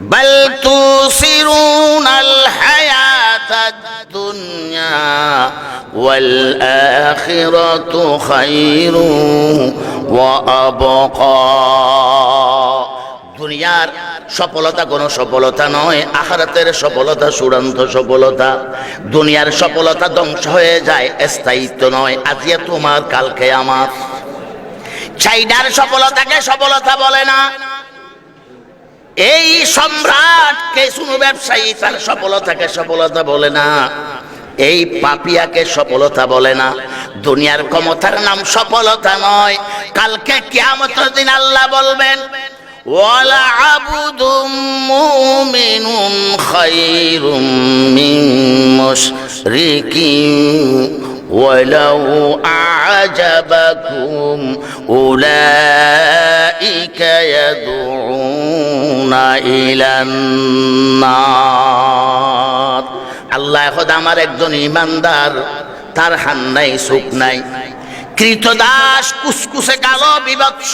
بل توصرون الحياة الدنيا والآخرة خير وأبقى দুনিয়ার সফলতা কোনো সফলতা নয় আখারাতের সফলতা চূড়ান্ত সফলতা দুনিয়ার সফলতা ধ্বংস হয়ে যায় স্থায়িত্ব নয় আজকে তোমার কালকে আমার চাইনার সফলতাকে সফলতা বলে না এই সম্রাট কে শুনো ব্যবসায়ী, তার সফলতাকে সফলতা বলে না। এই পাপিয়াকে সফলতা বলে না। দুনিয়ার ক্ষমতার নাম সফলতা নয়। কালকে কিয়ামতের দিন আল্লাহ বলবেন, ওয়ালা আবুদুম মুমিনুন খায়রুম মিন মুশরিকিন। ولو أعجبكم أولئك يدعون إلى النار আল্লাহ এখন আমার একজন ইমানদার তার হান নাই সুখ নাই কৃতদাস কুসকুসে কালো বিভৎস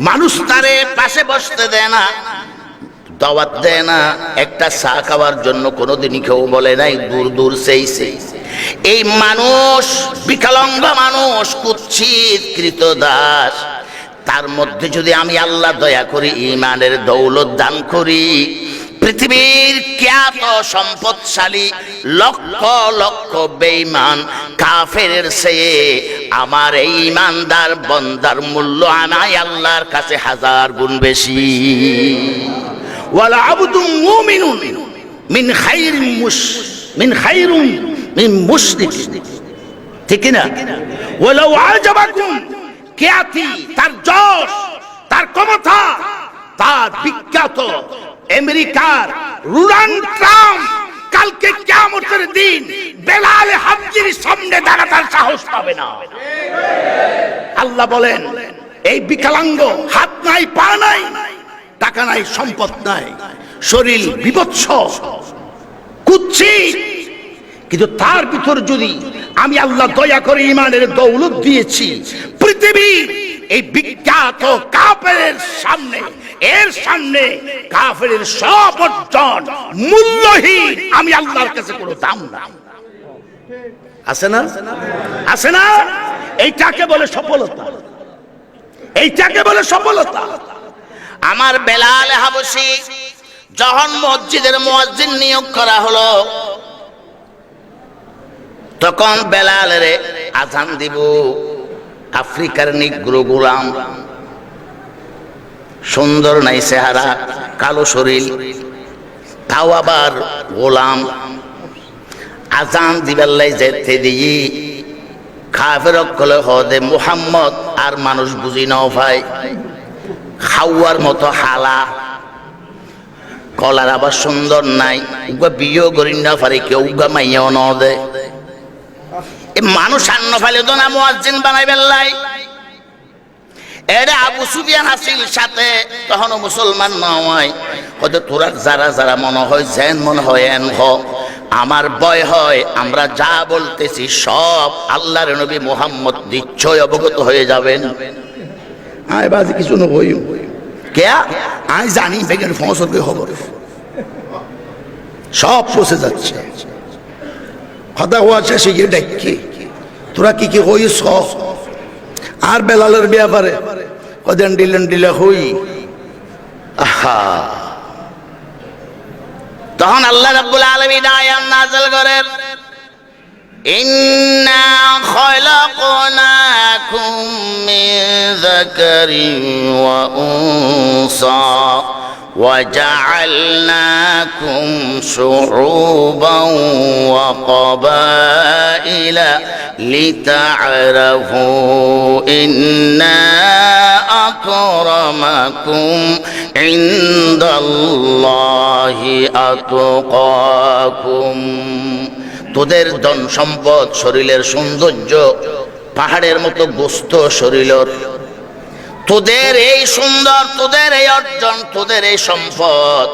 মানুষ তারে পাশে বসতে দেয় না দাওয়াত দেয় না একটা চা খাওয়ার জন্য কোনোদিনই কেউ বলে নাই দূর দূর সেই সেই এই মানুষ, বিকলাঙ্গ মানুষ কুচ্ছিত কৃত দাস তার মধ্যে যদি আমি আল্লাহ দয়া করি ইমানের দৌলত দান করি, পৃথিবীর খ্যাত সম্পদশালী লক্ষ লক্ষ বেঈমান কাফের চেয়ে আমার এই ইমানদার বন্দার মূল্য আনাই আল্লাহর কাছে হাজার গুণ বেশি। ওয়ালা আবদুম মুমিনুন মিন খাইরিন মুশ মিন খাইরুন মিন মুশরিক। ঠিক না ওয়ালাউ আজাবাকুম খ্যাতি তার যশ, তার ক্ষমতা, তার বিখ্যাত আমেরিকার রুরান ট্রাম্প কালকে কিয়ামতের দিন বেলাল হাবজির সামনে দাঁড়াতার সাহস পাবে না। আল্লাহ বলেন, এই বিকলাঙ্গ হাত নাই, পা নাই, টাকা নাই, সম্পদ নাই, শরীর বিভৎস কুচ্ছিত কিন্তু তার ভিতর যদি আমি আল্লাহ দয়া করে ইমানের দৌলত দিয়েছি, পৃথিবী এই বিখ্যাত কাফের সামনে, এর সামনে কাফের সব অর্জন মূল্যহীন, আমি আল্লাহর কাছে কোনো দাম না। আছে না? আছে না? এইটাকে বলে সফলতা। এইটাকে বলে সফলতা। আমার বেলাল হাবসি যখন মসজিদের মুয়াজ্জিন নিয়োগ করা হলো তখন বেলালের আজান দিব। আফ্রিকার নিগ্রো গোলাম। সুন্দর নাই চেহারা, কালো শরীর, তাও আবার গোলাম। আজান দিবেল্লাই যেতে দিই। কলে হদে মুহাম্মদ, আর মানুষ বুঝি নাও ভাই। খাওয়ার মতো হালা। কলার আবার সুন্দর নাই। উগা বিয়েও করি না পারে, কেউ উগা মাইয়াও ন দে। এ মানুষ আন্ন ফালে তো না মুয়াজ্জিন বানাই বেল্লাই এটা আবু সুফিয়ান আসিল সাথে তখনও মুসলমান নয় হয়তো তোরা যারা যারা মনে হয় যেন মনে হয় এন হ। আমার ভয় হয় আমরা যা বলতেছি সব আল্লাহর নবী মোহাম্মদ নিশ্চয় অবগত হয়ে যাবেন। আয় বাজি কিছু নবই কে আয় জানি বেগের ফসলকে খবর। সব পচে যাচ্ছে। হতা হওয়া শেষে গিয়ে ডাকি তোরা কি কি হইস আর বেলালের ব্যাপারে কদিন ডিলেন ডিলে হই। আহা। তখন আল্লাহ রাব্বুল আলামিন আয়াত নাযিল করেন, ইন্না খলাকনাকুম মিন যাকারিন وجعلناكم شعوبا وقبائل لتعرفوا إن أكرمكم عند الله أتقاكم তোদের ধন সম্পদ শরীরের সৌন্দর্য পাহাড়ের মতো গোস্ত শরীরের তোদের এই সুন্দর, তোদের এই অর্জন, তোদের এই সম্পদ,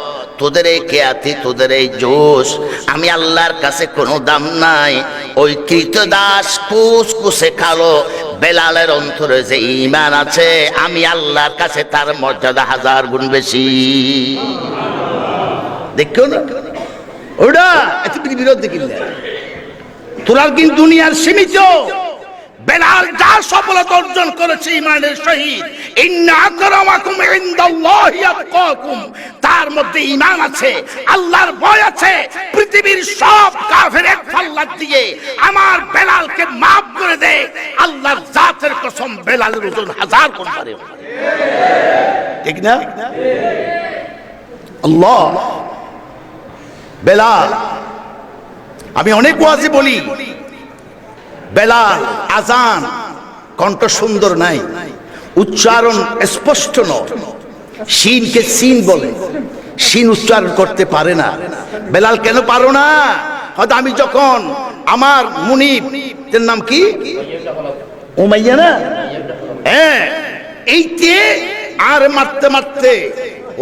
তোদের এই কেয়াতি তোদের এই জোশ, আমি আল্লাহর কাছে কোনো দাম নাই। ওই কৃতদাস কুস কুসে খালো, বেলালের অন্তরে যে ইমান আছে, আমি আল্লাহর কাছে তার মর্যাদা হাজার গুণ বেশি। দেখো না? ওটা এত বিরোধী কিনলে তোরার কিন্তু দুনিয়ার সীমিত। বেলাল যা সফলতা অর্জন করেছে ইমানের সহিত। তার মধ্যে ইমান আছে, আল্লাহর ভয় আছে। পৃথিবীর সব কাফের এক পাল্লা দিয়ে আমার বেলালকে মাফ করে দে। আল্লাহর জাতের কসম বেলালের ওজন হাজার গুণ পারে ঠিক না? আল্লাহ, বেলাল, আমি অনেক ওয়াজে বলি, বেলাল আজান কণ্ঠ সুন্দর নাই। উচ্চারণ স্পষ্ট নয়। শিনকে সিন বলে। শিন উচ্চারণ করতে পারে না। বেলাল কেন পারো না? হয়তো আমি যখন আমার মুনিব, এর নাম কি? উমাইয়া না? হ্যাঁ এইতে আর মারতে মারতে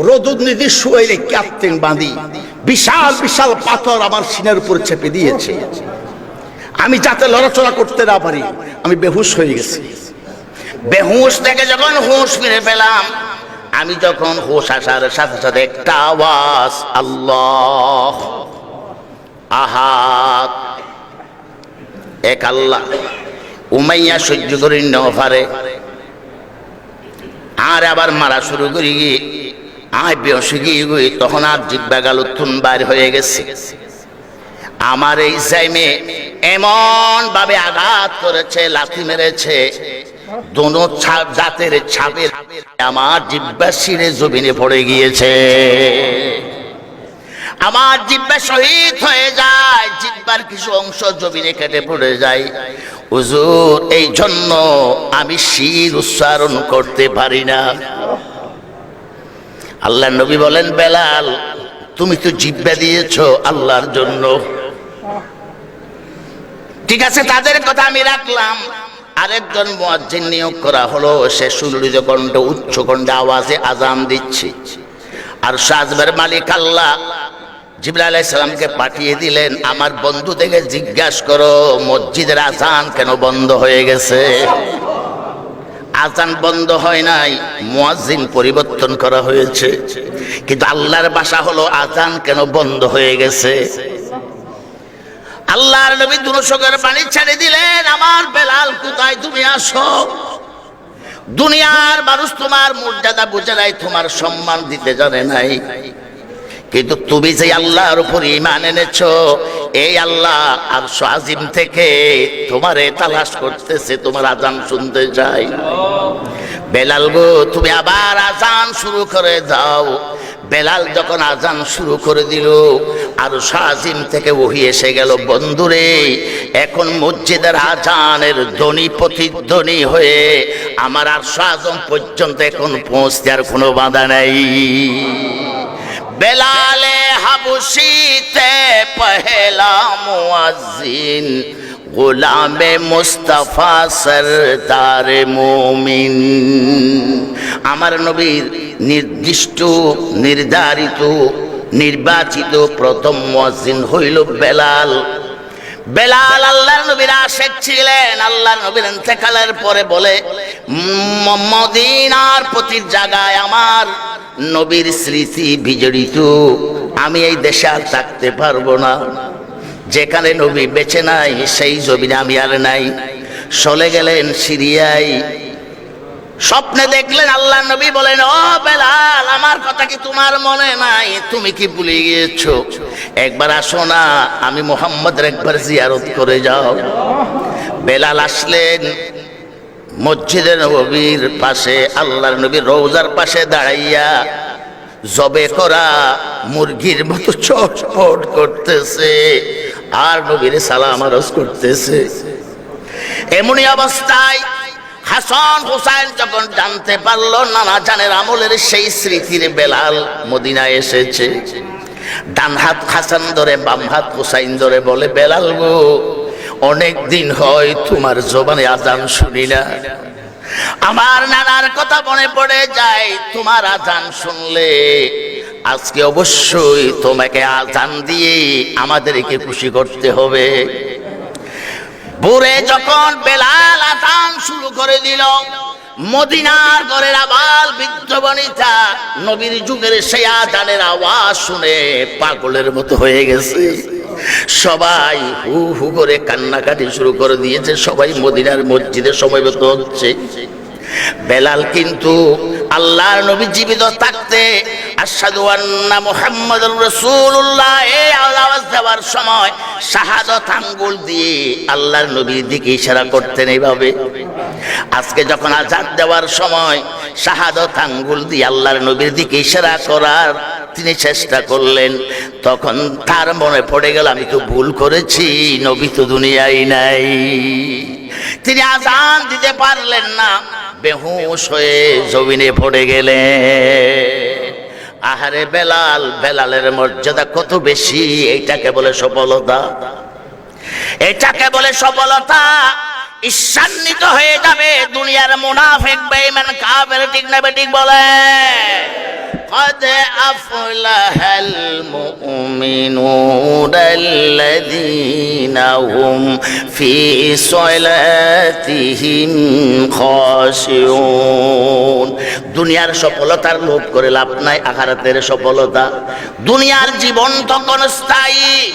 রোদুদ নিধি শুয়ে ক্যাপ্টেন বাঁধি বিশাল বিশাল পাথর আমার সিনের উপর চেপে দিয়েছে। আমি যাতে লড়াচড়া করতে না পারি, আমি বেহুশ হয়ে গেছি। বেহুশ থেকে যখন হুঁশ ফিরে পেলাম, আমি যখন হুঁশ আসার সাথে সাথে একটা আওয়াজ, আল্লাহ আহাত এক আল্লাহ, উমাইয়া সহ্য করি নফারে আর আবার মারা শুরু করি আয় বেহসে গিয়ে গই তখন আর জিব্বা গাল তুন বাইর হয়ে গেছে। আমার এই সাইমে এমন ভাবে আঘাত করেছে, লাথি মেরেছে দোনো দাঁতের আমার জিব্বা শিরে জমিনে পড়ে গিয়েছে। আমার জিব্বা শহীদ হয়ে যায়, জিব্বার কিছু অংশ জমিনে কেটে পড়ে যায়। হুজুর এই জন্য আমি শির উচ্চারণ করতে পারি না। আল্লাহ নবী বলেন, বেলাল, তুমি তো জিব্বা দিয়েছ আল্লাহর জন্য। ঠিক আছে, তাদের কথা আমি রাখলাম। আরেকজন মুয়াজ্জিন নিয়োগ করা হলো, সে সুললিত কণ্ঠ, উচ্চ কণ্ঠে আওয়াজে আজান দিচ্ছে। আর সাজবের মালিক আল্লাহ জিবরা আলাইসালামকে পাঠিয়ে দিলেন, আমার বন্ধু থেকে জিজ্ঞাসা করো, মসজিদের আজান কেন বন্ধ হয়ে গেছে? আজান বন্ধ হয় নাই, মুয়াজ্জিন পরিবর্তন করা হয়েছে। কিন্তু আল্লাহর বাসা হলো, আজান কেন বন্ধ হয়ে গেছে? আল্লাহর নবী দুরশকের পানি ছেড়ে দিলেন, আমার বেলাল, কোথায় তুমি আসো? দুনিয়ার মানুষ তোমার মর্যাদা বুঝে নাই, তোমার সম্মান দিতে জানে নাই। কিন্তু তুমি যে আল্লাহর উপর ইমান এনেছো, এই আল্লাহ আর আজিম থেকে তোমারে তালাশ করতেছে, তোমার আজান শুনতে চাই। বেলাল গো, তুমি আবার আজান শুরু করে দাও। বেলাল যখন আজান শুরু করে দিল আর সাজিম থেকে ওহি এসে গেল, বন্ধুরে, এখন মসজিদের আজানের ধ্বনি প্রতিধ্বনি হয়ে আমার আর সাজম পর্যন্ত এখন পৌঁছতে আর কোনো বাধা নাই। বেলালে হাবুসিতে পহেলা মুয়াজ্জিন গোলামে মুস্তাফা সরদার মোমিন। আমার নবীর নির্দিষ্ট, নির্ধারিত, নির্বাচিত প্রথম মুয়াজ্জিন হইল বেলাল। বেলাল আল্লাহর নবীর আশেক ছিলেন। আল্লাহর নবীর ইন্তেকালের পরে বলে, মদিনার প্রতির জায়গায় আমার নবীর স্মৃতি বিজড়িত। আমি এই দেশে আর থাকতে পারব না। যেখানে নবী বেঁচে নাই, সেই জমিনে আমি আর নাই। চলে গেলেন সিরিয়ায়। স্বপ্নে দেখলেন আল্লাহ নবী বলেন, ও বেলাল, আমার কথা কি তোমার মনে নাই? তুমি কি ভুলে গিয়েছো? একবার আসো না, আমি মোহাম্মদের একবার জিয়ারত করে যাও। বেলাল আসলেন মসজিদের নবীর পাশে, আল্লাহর নবীর রৌজার পাশে দাঁড়াইয়া জবে করা মুরগির মতো চটপট করতেছে। আর নবীর সালাম আরজ করতেছে। এমনই অবস্থায় হাসান হুসাইন যখন জানতে পারল নানা জানের আমলের সেই স্মৃতির বেলাল মদিনায় এসেছে, ডান হাত হাসান ধরে বাম হাত হুসাইন ধরে বলে, বেলাল গো, অনেক দিন হয় তোমার জবানে আজান শুনি না। আমার নানার কথা মনে পড়ে যায়, তোমার আজান শুনলে আজকে অবশ্যই তোমাকে আজান দিয়ে আমাদেরকে খুশি করতে হবে। ভোরে যখন বেলাল আজান শুরু করে দিল, মদিনার ঘরের আবাল বৃদ্ধ বনিতা নবীর যুগের সেই আজানের আওয়াজ শুনে পাগলের মতো হয়ে গেছে। সবাই হু হু করে কান্নাকাটি শুরু করে দিয়েছে, সবাই মদিনার মসজিদে সময়মতো হচ্ছে। বেলাল কিন্তু আল্লাহর নবী জীবিত থাকতে আশহাদু আন্না মুহাম্মাদুর রাসূলুল্লাহ, এই আওয়াজ দেওয়ার সময় শাহাদত আঙ্গুল দিয়ে আল্লাহর নবীর দিকে ইশারা করতেন এইভাবে। আজকে যখন আজাদ দেওয়ার সময় শাহাদত আঙ্গুল দিয়ে আল্লাহর নবীর দিকে ইশারা করার তিনি চেষ্টা করলেন, তখন তার মনে পড়ে গেল, আমি তো ভুল করেছি, নবী তো দুনিয়ায় নাই। তিনি আজান দিতে পারলেন না। বেহুশ হয়ে জমিনে পড়ে গেলেন আহারে বেলাল বেলালের মর্যাদা কত বেশি এইটাকে বলে সফলতা এটাকে বলে সফলতা ঈর্ষান্বিত হয়ে যাবে দুনিয়ার মুনাফিক বেঈমান কাফের ঠিক না ঠিক বলে قد أفلح المؤمنون الذين هم في صلاتهم খাসিউন। দুনিয়ার সফলতার লোভ করে লাভ নাই আখারাতের সফলতা। দুনিয়ার জীবন তখন স্থায়ী।